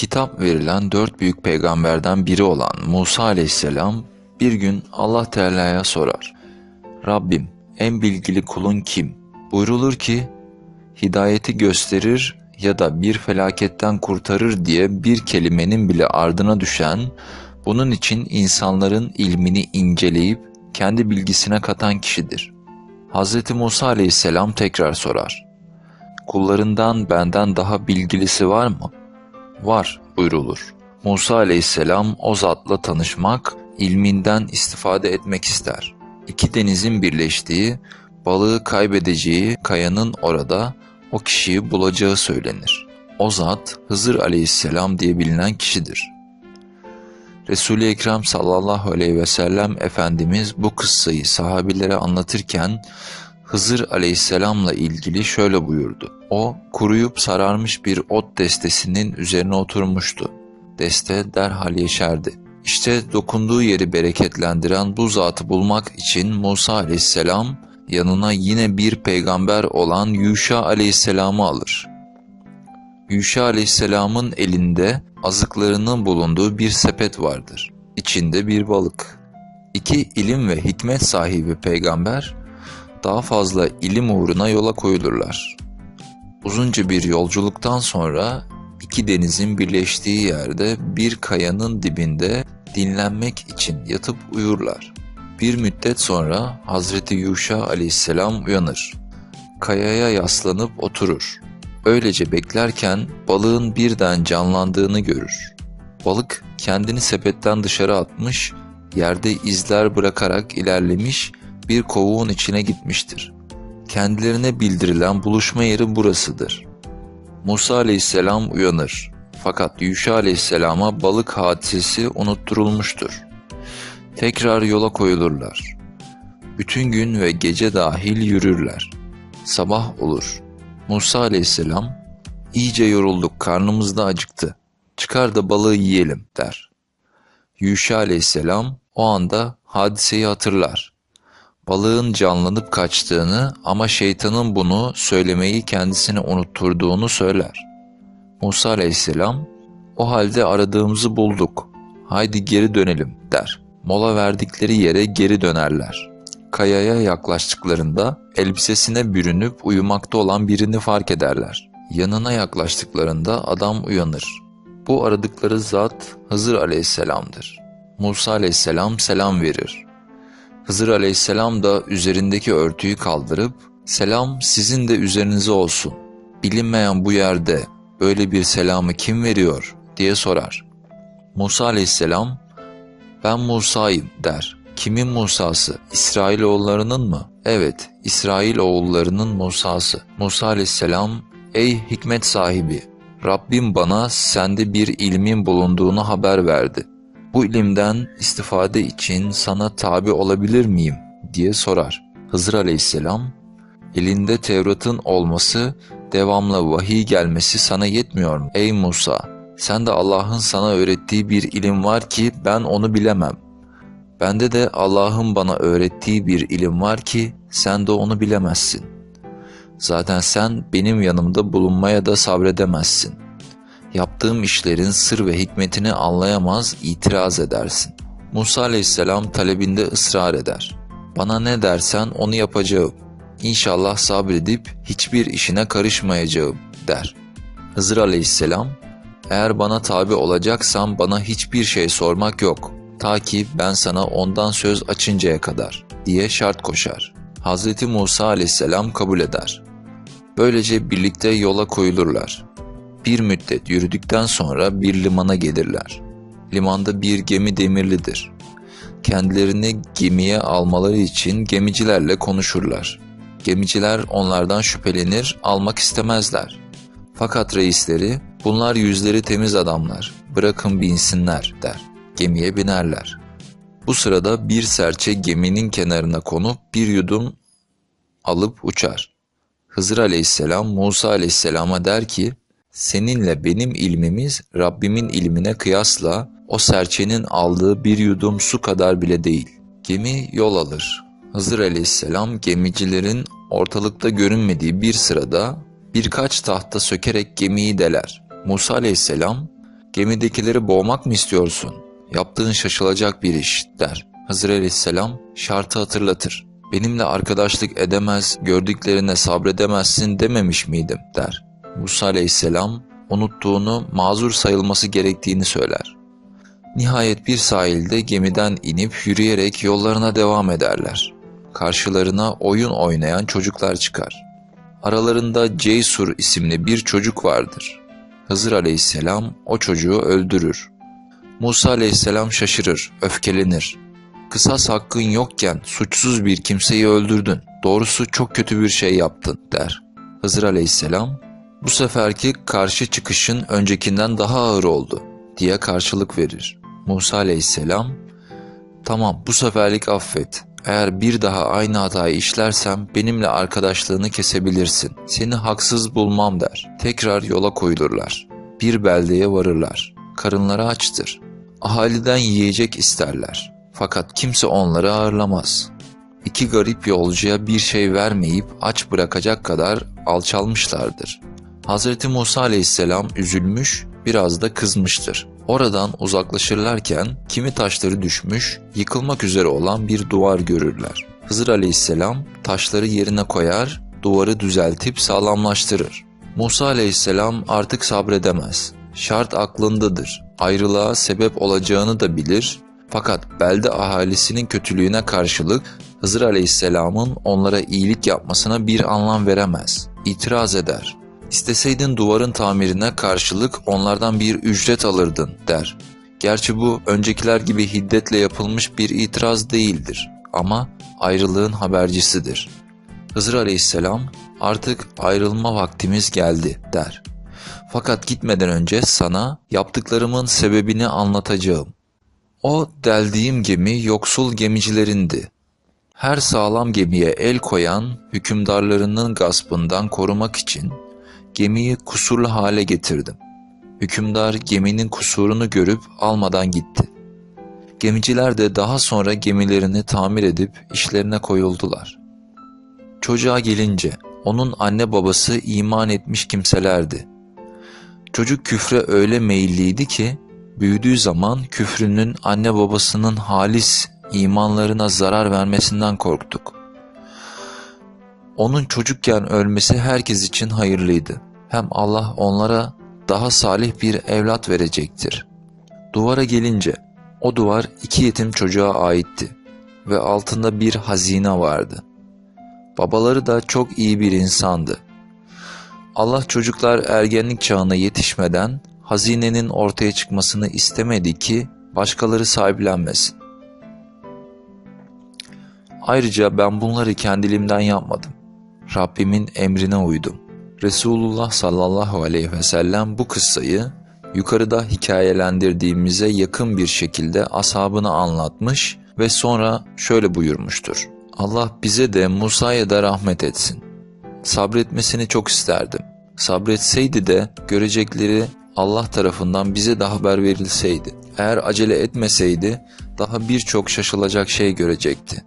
Kitap verilen dört büyük peygamberden biri olan Musa aleyhisselam bir gün Allah Teala'ya sorar. Rabbim en bilgili kulun kim? Buyrulur ki hidayeti gösterir ya da bir felaketten kurtarır diye bir kelimenin bile ardına düşen, bunun için insanların ilmini inceleyip kendi bilgisine katan kişidir. Hz. Musa aleyhisselam tekrar sorar. Kullarından benden daha bilgilisi var mı? Var buyrulur. Musa aleyhisselam o zatla tanışmak, ilminden istifade etmek ister. İki denizin birleştiği, balığı kaybedeceği kayanın orada o kişiyi bulacağı söylenir. O zat Hızır aleyhisselam diye bilinen kişidir. Resul-i Ekrem sallallahu aleyhi ve sellem Efendimiz bu kıssayı sahabilere anlatırken Hızır aleyhisselamla ilgili şöyle buyurdu. O kuruyup sararmış bir ot destesinin üzerine oturmuştu. Deste derhal yeşerdi. İşte dokunduğu yeri bereketlendiren bu zatı bulmak için Musa aleyhisselam yanına yine bir peygamber olan Yuşa aleyhisselamı alır. Yuşa aleyhisselamın elinde azıklarının bulunduğu bir sepet vardır. İçinde bir balık. İki ilim ve hikmet sahibi peygamber daha fazla ilim uğruna yola koyulurlar. Uzunca bir yolculuktan sonra iki denizin birleştiği yerde bir kayanın dibinde dinlenmek için yatıp uyurlar. Bir müddet sonra Hazreti Yuşa aleyhisselam uyanır. Kayaya yaslanıp oturur. Öylece beklerken balığın birden canlandığını görür. Balık kendini sepetten dışarı atmış, yerde izler bırakarak ilerlemiş bir kovuğun içine gitmiştir. Kendilerine bildirilen buluşma yeri burasıdır. Musa aleyhisselam uyanır. Fakat Yuşa aleyhisselama balık hadisesi unutturulmuştur. Tekrar yola koyulurlar. Bütün gün ve gece dahil yürürler. Sabah olur. Musa aleyhisselam, iyice yorulduk, karnımız da acıktı. Çıkar da balığı yiyelim der. Yuşa aleyhisselam o anda hadiseyi hatırlar. Balığın canlanıp kaçtığını ama şeytanın bunu söylemeyi kendisine unutturduğunu söyler. Musa aleyhisselam, o halde aradığımızı bulduk, haydi geri dönelim der. Mola verdikleri yere geri dönerler. Kayaya yaklaştıklarında elbisesine bürünüp uyumakta olan birini fark ederler. Yanına yaklaştıklarında adam uyanır. Bu aradıkları zat Hızır aleyhisselamdır. Musa aleyhisselam selam verir. Hızır aleyhisselam da üzerindeki örtüyü kaldırıp selam sizin de üzerinize olsun. Bilinmeyen bu yerde böyle bir selamı kim veriyor diye sorar. Musa aleyhisselam ben Musa'yım der. Kimin Musa'sı? İsrailoğullarının mı? Evet, İsrail oğullarının Musa'sı. Musa aleyhisselam, ey hikmet sahibi, Rabbim bana sende bir ilmin bulunduğunu haber verdi. Bu ilimden istifade için sana tabi olabilir miyim? diye sorar. Hızır aleyhisselam, elinde Tevrat'ın olması, devamlı vahiy gelmesi sana yetmiyor mu? Ey Musa, sen de Allah'ın sana öğrettiği bir ilim var ki ben onu bilemem. Bende de Allah'ın bana öğrettiği bir ilim var ki sen de onu bilemezsin. Zaten sen benim yanımda bulunmaya da sabredemezsin. Yaptığım işlerin sır ve hikmetini anlayamaz, itiraz edersin. Musa aleyhisselam talebinde ısrar eder. Bana ne dersen onu yapacağım. İnşallah sabredip hiçbir işine karışmayacağım der. Hızır aleyhisselam, eğer bana tabi olacaksan bana hiçbir şey sormak yok. Ta ki ben sana ondan söz açıncaya kadar diye şart koşar. Hz. Musa aleyhisselam kabul eder. Böylece birlikte yola koyulurlar. Bir müddet yürüdükten sonra bir limana gelirler. Limanda bir gemi demirlidir. Kendilerini gemiye almaları için gemicilerle konuşurlar. Gemiciler onlardan şüphelenir, almak istemezler. Fakat reisleri, bunlar yüzleri temiz adamlar, bırakın binsinler der. Gemiye binerler. Bu sırada bir serçe geminin kenarına konup bir yudum alıp uçar. Hızır aleyhisselam Musa aleyhisselama der ki, seninle benim ilmimiz Rabbimin ilmine kıyasla o serçenin aldığı bir yudum su kadar bile değil. Gemi yol alır. Hızır aleyhisselam gemicilerin ortalıkta görünmediği bir sırada birkaç tahta sökerek gemiyi deler. Musa aleyhisselam Gemidekileri boğmak mı istiyorsun? Yaptığın şaşılacak bir iş der. Hızır aleyhisselam şartı hatırlatır. Benimle arkadaşlık edemez, gördüklerine sabredemezsin dememiş miydim der. Musa aleyhisselam unuttuğunu mazur sayılması gerektiğini söyler. Nihayet bir sahilde gemiden inip yürüyerek yollarına devam ederler. Karşılarına oyun oynayan çocuklar çıkar. Aralarında Ceysur isimli bir çocuk vardır. Hızır aleyhisselam o çocuğu öldürür. Musa aleyhisselam şaşırır, öfkelenir. Kısas hakkın yokken suçsuz bir kimseyi öldürdün. Doğrusu çok kötü bir şey yaptın der. Hızır aleyhisselam bu seferki karşı çıkışın öncekinden daha ağır oldu diye karşılık verir. Musa aleyhisselam tamam bu seferlik affet. Eğer bir daha aynı hatayı işlersem benimle arkadaşlığını kesebilirsin. Seni haksız bulmam der. Tekrar yola koyulurlar. Bir beldeye varırlar. Karınları açtır. Ahaliden yiyecek isterler. Fakat kimse onları ağırlamaz. İki garip yolcuya bir şey vermeyip aç bırakacak kadar alçalmışlardır. Hz. Musa aleyhisselam üzülmüş, biraz da kızmıştır. Oradan uzaklaşırlarken kimi taşları düşmüş, yıkılmak üzere olan bir duvar görürler. Hızır aleyhisselam taşları yerine koyar, duvarı düzeltip sağlamlaştırır. Musa aleyhisselam artık sabredemez. Şart aklındadır. Ayrılığa sebep olacağını da bilir. Fakat belde ahalisinin kötülüğüne karşılık Hızır aleyhisselamın onlara iyilik yapmasına bir anlam veremez. İtiraz eder. İsteseydin duvarın tamirine karşılık onlardan bir ücret alırdın der. Gerçi bu öncekiler gibi hiddetle yapılmış bir itiraz değildir ama ayrılığın habercisidir. Hızır aleyhisselam artık ayrılma vaktimiz geldi der. Fakat gitmeden önce sana yaptıklarımın sebebini anlatacağım. O deldiğim gemi yoksul gemicilerindi. Her sağlam gemiye el koyan hükümdarlarının gaspından korumak için gemiyi kusurlu hale getirdim. Hükümdar geminin kusurunu görüp almadan gitti. Gemiciler de daha sonra gemilerini tamir edip işlerine koyuldular. Çocuğa gelince onun anne babası iman etmiş kimselerdi. Çocuk küfre öyle meyilliydi ki büyüdüğü zaman küfrünün anne babasının halis imanlarına zarar vermesinden korktuk. Onun çocukken ölmesi herkes için hayırlıydı. Hem Allah onlara daha salih bir evlat verecektir. Duvara gelince o duvar iki yetim çocuğa aitti ve altında bir hazine vardı. Babaları da çok iyi bir insandı. Allah çocuklar ergenlik çağına yetişmeden hazinenin ortaya çıkmasını istemedi ki başkaları sahiplenmesin. Ayrıca ben bunları kendiliğimden yapmadım. Rabbimin emrine uydum. Resulullah sallallahu aleyhi ve sellem bu kıssayı yukarıda hikayelendirdiğimize yakın bir şekilde ashabına anlatmış ve sonra şöyle buyurmuştur. Allah bize de Musa'ya da rahmet etsin. Sabretmesini çok isterdim. Sabretseydi de görecekleri Allah tarafından bize de haber verilseydi. Eğer acele etmeseydi daha birçok şaşılacak şey görecekti.